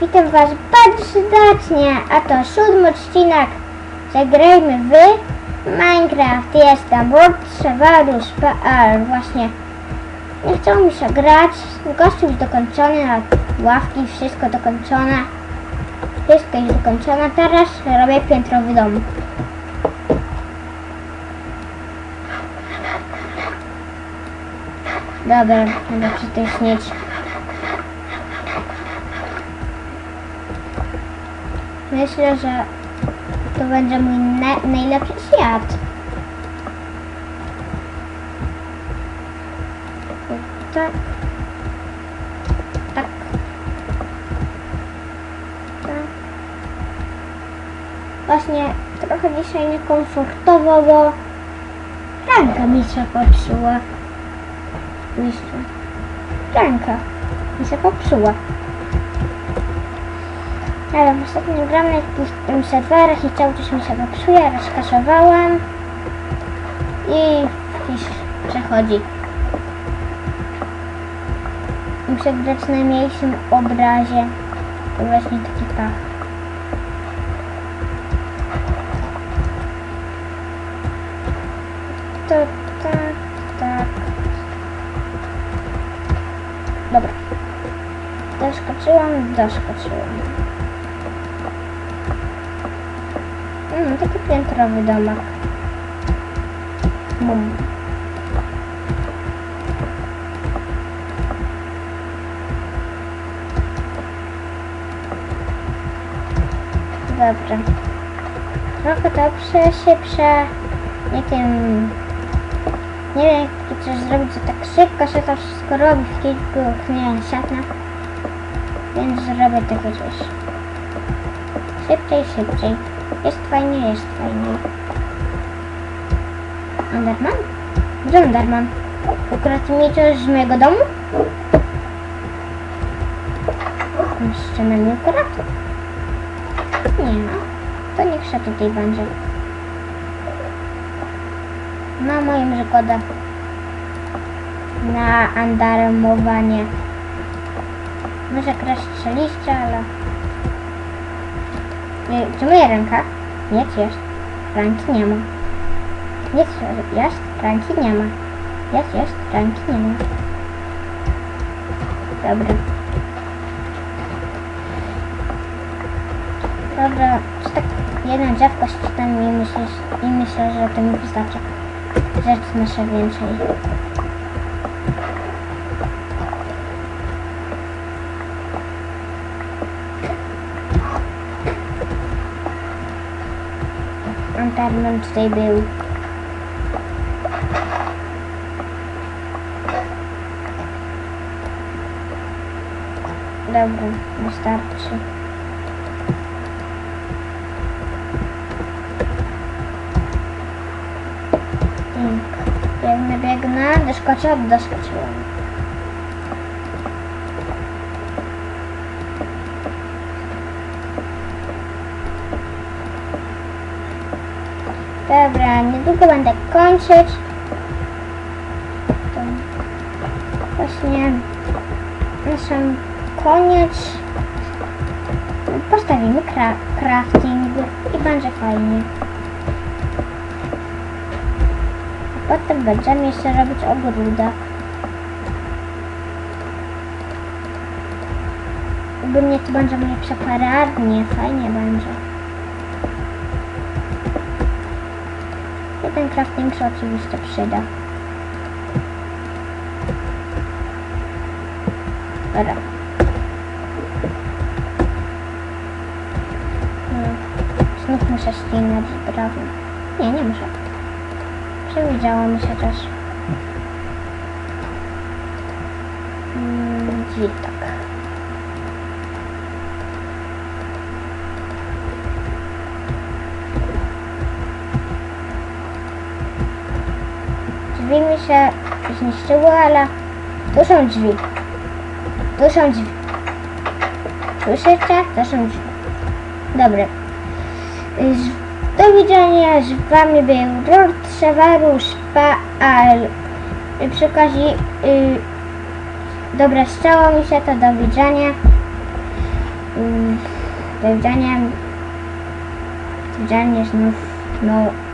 witam was bardzo serdecznie, a to siódmy odcinek Zagrajmy w Minecraft. Jestem WorldServerus.pl Właśnie nie chciało mi się grać, gościu już dokończony, na ławki, wszystko dokończone. Wszystko już dokończone, teraz robię piętrowy dom. Dobra, będę przytyśnieć. Myślę, że to będzie mój na- najlepszy świat. Tak. Tak. Tak. Właśnie trochę dzisiaj niekomfortowo, bo ręka mi się popsuła. Ręka mi się popsuła. Ale w ostatnim gram na jakichś tym serwerach i cały czas mi się popsuje, rozkasowałem i jakiś przechodzi. Muszę grać na mniejszym obrazie. Właśnie taki pach. To tak, tak. Dobra. Doskoczyłam, doskoczyłam. Mm, taki piętrowy domek. Bum. Dobrze. Trochę to przeszybsze. Nie wiem. Nie wiem, jak coś zrobić, że tak szybko się to wszystko robi w kilku, nie wiem. Więc zrobię takie coś. Szybciej, szybciej. Jest fajnie, jest fajnie. Enderman? Gdzie Enderman? Ukradł mi coś z mojego domu? Jeszcze na mnie ukradł? Nie no. To niech się tutaj będzie. Na moim zgodę. Na andaremowanie. Może kraść strzeliście, ale... Nie, Czy moja ręka? Jest. Ręki nie ma. Jest, jest, ręki nie ma. Jest, jest, ręki nie ma. Dobra. Dobra, czy tak jeden drzewko ścitam i myślę, i myślę, że to mi wystarczy. Rzeczy nasze więcej. Antarman tutaj był. Dobra, wystarczy. Tak. Biegnę, biegnę. Doskoczę, doskoczyłam. Dobra, niedługo będę kończyć. To właśnie sam koniec postawimy kra crafting i będzie fajnie. A potem będziemy jeszcze robić ogródek. Ogólnie to będzie moje przeparadnie, fajnie będzie. I ten crafting się oczywiście przyda. Dobra. Hmm. Znów muszę ścinać drewno. Nie, nie muszę. Przewidziało mi się też. Hmm, drzwi tak. Drzwi mi się zniszczyły, ale tu są drzwi. Tu są drzwi. Słyszycie? To są drzwi. Dobra. Do widzenia z wami był Severus Paal. Y, Przy okazji, y, dobra, stało mi się to do widzenia. Mm, Do widzenia. Do widzenia znów. No.